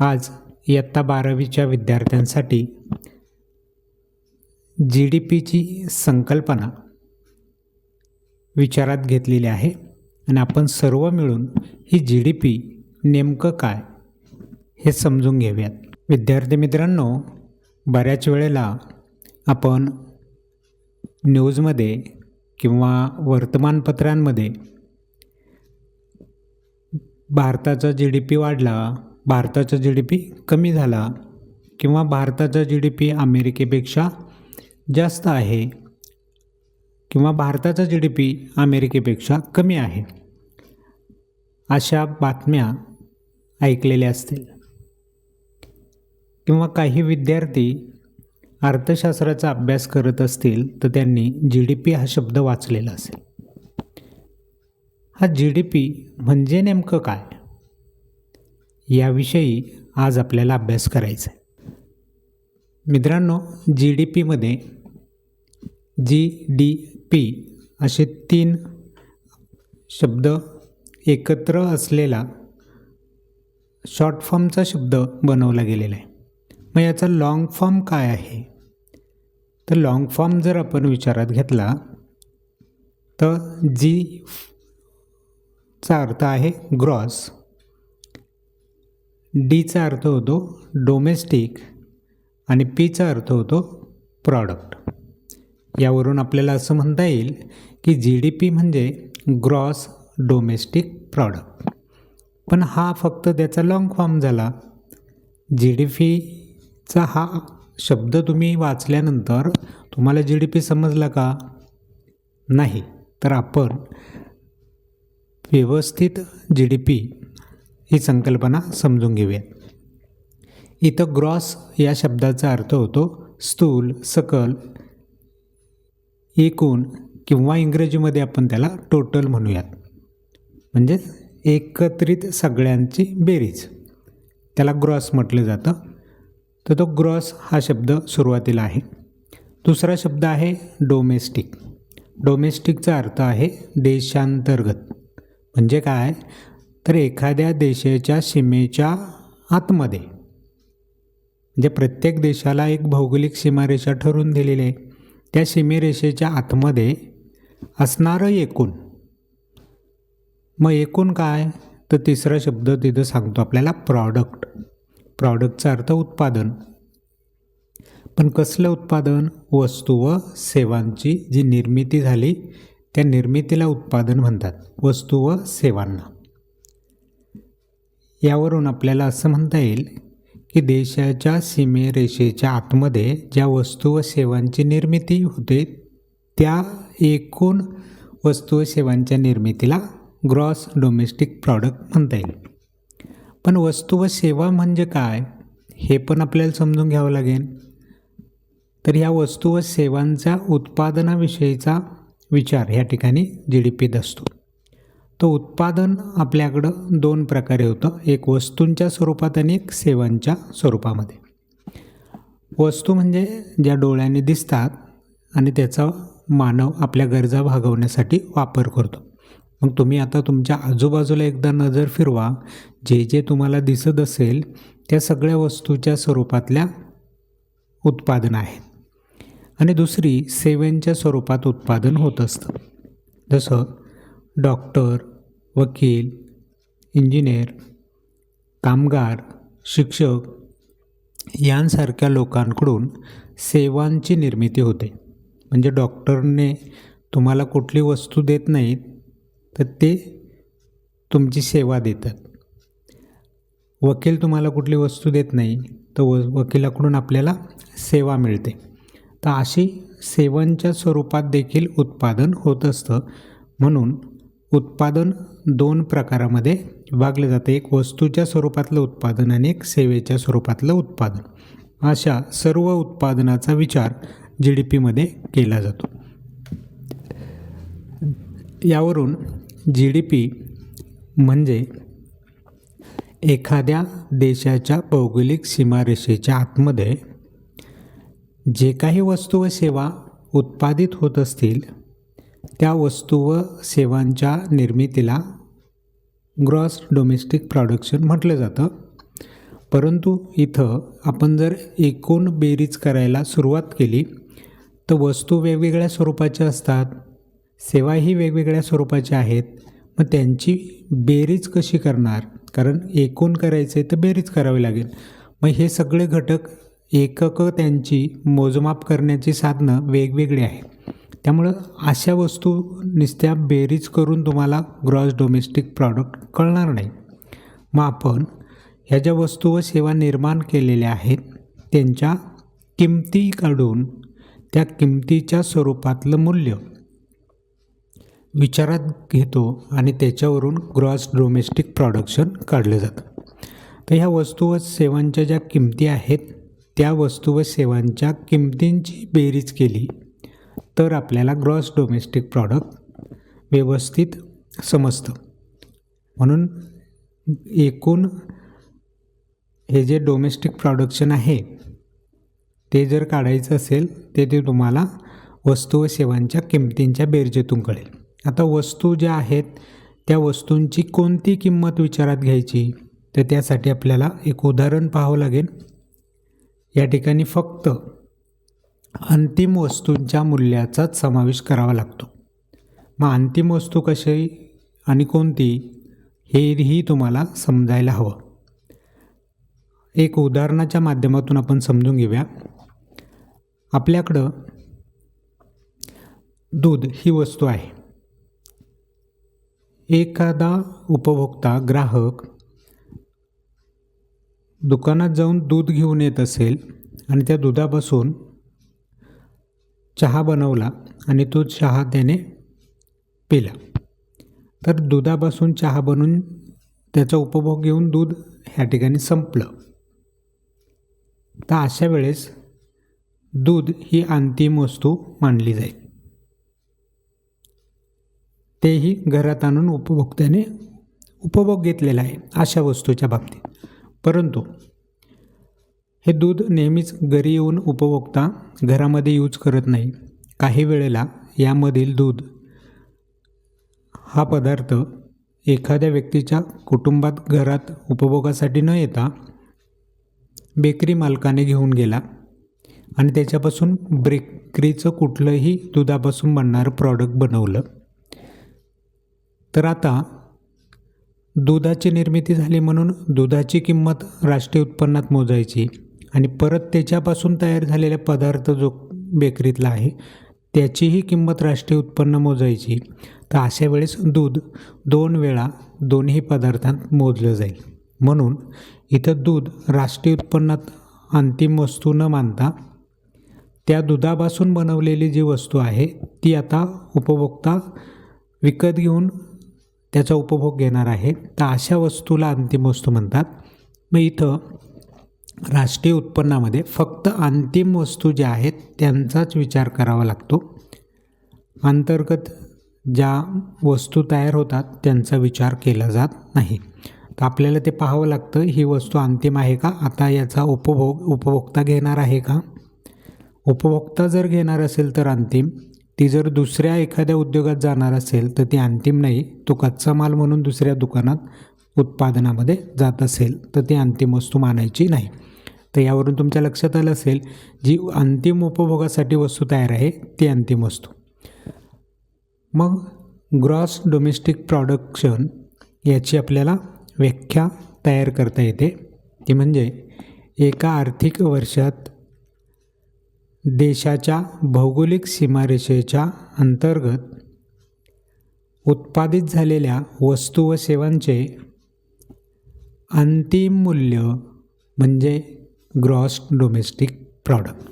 आज इयत्ता बारावीच्या विद्यार्थ्यांसाठी जी डी पीची संकल्पना विचारात घेतलेली आहे आणि आपण सर्व मिळून ही जी डी पी नेमकं काय हे समजून घेऊयात. विद्यार्थी मित्रांनो बऱ्याच वेळेला आपण न्यूजमध्ये किंवा वर्तमानपत्रांमध्ये भारताचा जी डी पी वाढला भारताचा जी डी पी कमी झाला किंवा भारताचा जी डी पी अमेरिकेपेक्षा जास्त आहे किंवा भारताचा जी डी पी अमेरिकेपेक्षा कमी आहे अशा बातम्या ऐकलेल्या असतील. किंवा काही विद्यार्थी अर्थशास्त्राचा अभ्यास करत असतील तर त्यांनी जी डी पी हा शब्द वाचलेला असेल. हा जी डी पी म्हणजे नेमकं काय? याविषयी आज आपल्याला अभ्यास करायचा आहे. मित्रांनो जी डी पीमध्ये जी डी पी असे तीन शब्द एकत्र असलेला शॉर्ट फॉर्मचा शब्द बनवला गेलेला आहे. मग याचा लाँग फॉर्म काय आहे? तर लाँग फॉर्म जर आपण विचारात घेतला तर जी चा अर्थ आहे ग्रॉस डीचा अर्थ होतो डोमेस्टिक आणि पीचा अर्थ होतो प्रॉडक्ट. यावरून आपल्याला असं म्हणता येईल की जी डी पी म्हणजे ग्रॉस डोमेस्टिक प्रॉडक्ट. पण हा फक्त त्याचा लाँग फॉर्म झाला. जी डी पीचा हा शब्द तुम्ही वाचल्यानंतर तुम्हाला जी डी पी समजला का? नाही. तर आपण व्यवस्थित जी डी पी ही संकल्पना समजून घेऊया इथं ग्रॉस या शब्दाचा अर्थ होतो स्थूल सकल एकूण किंवा इंग्रजीमध्ये आपण त्याला टोटल म्हणूयात. म्हणजे एकत्रित सगळ्यांची बेरीज. त्याला ग्रॉस म्हटलं जातं. तर तो ग्रॉस हा शब्द सुरुवातीला आहे. दुसरा शब्द आहे डोमेस्टिक डोमेस्टिकचा अर्थ आहे देशांतर्गत. म्हणजे काय? तर एखाद्या देशाच्या सीमेच्या आतमध्ये म्हणजे प्रत्येक देशाला एक भौगोलिक सीमारेषा ठरवून दिलेली आहे त्या सीमेरेषेच्या आतमध्ये असणारं एकूण. मग एकूण काय? तर तिसरा शब्द तिथं सांगतो आपल्याला प्रॉडक्ट प्रॉडक्टचा अर्थ उत्पादन. पण कसलं उत्पादन? वस्तू व सेवांची जी निर्मिती झाली त्या निर्मितीला उत्पादन म्हणतात वस्तू व सेवांना. यावरून आपल्याला असं म्हणता येईल की देशाच्या सीमेरेषेच्या आतमध्ये ज्या वस्तू व सेवांची निर्मिती होते त्या एकूण वस्तू व सेवांच्या निर्मितीला ग्रॉस डोमेस्टिक प्रॉडक्ट म्हणता येईल. पण वस्तू व सेवा म्हणजे काय हे पण आपल्याला समजून घ्यावं लागेल. तर ह्या वस्तू व सेवांच्या उत्पादनाविषयीचा विचार ह्या ठिकाणी जी डी पीत असतो. तो उत्पादन आपल्याकडं दोन प्रकारे होतं. एक वस्तूंच्या स्वरूपात आणि एक सेवांच्या स्वरूपामध्ये. वस्तू म्हणजे ज्या डोळ्याने दिसतात आणि त्याचा मानव आपल्या गरजा भागवण्यासाठी वापर करतो. मग तुम्ही आता तुमच्या आजूबाजूला एकदा नजर फिरवा. जे जे तुम्हाला दिसत असेल त्या सगळ्या वस्तूच्या स्वरूपातल्या उत्पादन आहेत आणि दुसरी सेवांच्या स्वरूपात उत्पादन होत असतं. जसं डॉक्टर वकील इंजिनियर कामगार शिक्षक यांसारख्या लोकांकडून सेवांची निर्मिती होते. म्हणजे डॉक्टरने तुम्हाला कुठली वस्तू देत नाहीत तर ते तुमची सेवा देतात. वकील तुम्हाला कुठली वस्तू देत नाही तर व वकिलाकडून आपल्याला सेवा मिळते. तर अशी सेवांच्या स्वरूपात देखील उत्पादन होत असतं. म्हणून उत्पादन दोन प्रकारामध्ये विभागले जाते. एक वस्तूच्या स्वरूपातलं उत्पादन आणि एक सेवेच्या स्वरूपातलं उत्पादन. अशा सर्व उत्पादनाचा विचार जी डी पीमध्ये केला जातो. यावरून जी डी पी म्हणजे एखाद्या देशाच्या भौगोलिक सीमारेषेच्या आतमध्ये जे काही वस्तू व सेवा उत्पादित होत असतील त्या वस्तू व सेवांच्या निर्मितीला ग्रॉस डोमेस्टिक प्रॉडक्शन म्हटलं जातं. परंतु इथं आपण जर एकूण बेरीज करायला सुरुवात केली तर वस्तू वेगवेगळ्या स्वरूपाच्या असतात सेवाही वेगवेगळ्या स्वरूपाच्या आहेत मग त्यांची बेरीज कशी करणार? कारण एकूण करायचं आहे तर बेरीज करावी लागेल. मग हे सगळे घटक एककं त्यांची मोजमाप करण्याची साधनं वेगवेगळी आहे त्यामुळं अशा वस्तू नुसत्या बेरीज करून तुम्हाला ग्रॉस डोमेस्टिक प्रॉडक्ट कळणार नाही. मग आपण ह्या ज्या वस्तू व सेवा निर्माण केलेल्या आहेत त्यांच्या किमती काढून त्या किमतीच्या स्वरूपातलं मूल्य विचारात घेतो आणि त्याच्यावरून ग्रॉस डोमेस्टिक प्रॉडक्शन काढलं जातं. तर ह्या वस्तू व सेवांच्या ज्या किमती आहेत त्या वस्तू व सेवांच्या किमतींची बेरीज केली तर आपल्याला ग्रॉस डोमेस्टिक प्रॉडक्ट व्यवस्थित समजतं. म्हणून एकूण हे जे डोमेस्टिक प्रॉडक्शन आहे ते जर काढायचं असेल ते ते तुम्हाला वस्तू व सेवांच्या किमतींच्या बेरजेतून कळेल. आता वस्तू ज्या आहेत त्या वस्तूंची कोणती किंमत विचारात घ्यायची? तर त्यासाठी आपल्याला एक उदाहरण पाहावं लागेल. या ठिकाणी फक्त अंतिम वस्तूंच्या मूल्याचाच समावेश करावा लागतो. मग अंतिम वस्तू कशी आणि कोणती? हेही तुम्हाला समजायला हवं. एक उदाहरणाच्या माध्यमातून आपण समजून घेऊया. आपल्याकडं दूध ही वस्तू आहे. एखादा उपभोक्ता ग्राहक दुकानात जाऊन दूध घेऊन येत असेल आणि त्या दुधापासून चहा बनवला आणि तो चहा त्याने पिला. तर दुधापासून चहा बनवून त्याचा उपभोग घेऊन दूध ह्या ठिकाणी संपलं. तर अशा वेळेस दूध ही अंतिम वस्तू मानली जाईल. तेही घरात आणून उपभोक्त्याने उपभोग घेतलेला आहे अशा वस्तूच्या बाबतीत. परंतु हे दूध नेहमीच घरी येऊन उपभोक्ता घरामध्ये यूज करत नाही. काही वेळेला यामधील दूध हा पदार्थ एखाद्या व्यक्तीच्या कुटुंबात घरात उपभोगासाठी न येता बेकरी मालकाने घेऊन गेला आणि त्याच्यापासून बेकरीचं कुठलंही दुधापासून बनणारं प्रॉडक्ट बनवलं. तर आता दुधाची निर्मिती झाली म्हणून दुधाची किंमत राष्ट्रीय उत्पन्नात मोजायची. आणि परत त्याच्यापासून तयार झालेला पदार्थ जो बेकरीतला आहे त्याचीही किंमत राष्ट्रीय उत्पन्न मोजायची. तर अशा वेळेस दूध दोन वेळा दोन्ही पदार्थांत मोजलं जाईल. म्हणून इथं दूध राष्ट्रीय उत्पन्नात अंतिम वस्तू न मानता त्या दुधापासून बनवलेली जी वस्तू आहे ती आता उपभोक्ता विकत घेऊन त्याचा उपभोग घेणार आहे. तर अशा वस्तूला अंतिम वस्तू म्हणतात. मग इथं राष्ट्रीय उत्पन्नामध्ये फक्त अंतिम वस्तू ज्या आहेत त्यांचाच विचार करावा लागतो. अंतर्गत ज्या वस्तू तयार होतात त्यांचा विचार केला जात नाही. तर आपल्याला ते पाहावं लागतं ही वस्तू अंतिम आहे का? आता याचा उपभोग उपभोक्ता घेणार आहे का? उपभोक्ता जर घेणार असेल तर अंतिम. ती जर दुसऱ्या एखाद्या उद्योगात जाणार असेल तर ती अंतिम नाही. तो कच्चा माल म्हणून दुसऱ्या दुकानात उत्पादनामध्ये जात असेल तर ती अंतिम वस्तू मानायची नाही. तर यावरून तुमच्या लक्षात आलं असेल जी अंतिम उपभोगासाठी वस्तू तयार आहे ती अंतिम वस्तू. मग ग्रॉस डोमेस्टिक प्रॉडक्शन याची आपल्याला व्याख्या तयार करता येते. ती म्हणजे एका आर्थिक वर्षात देशाच्या भौगोलिक सीमारेषेच्या अंतर्गत उत्पादित झालेल्या वस्तू व सेवांचे अंतिम मूल्य म्हणजे ग्रॉस डोमेस्टिक प्रॉडक्ट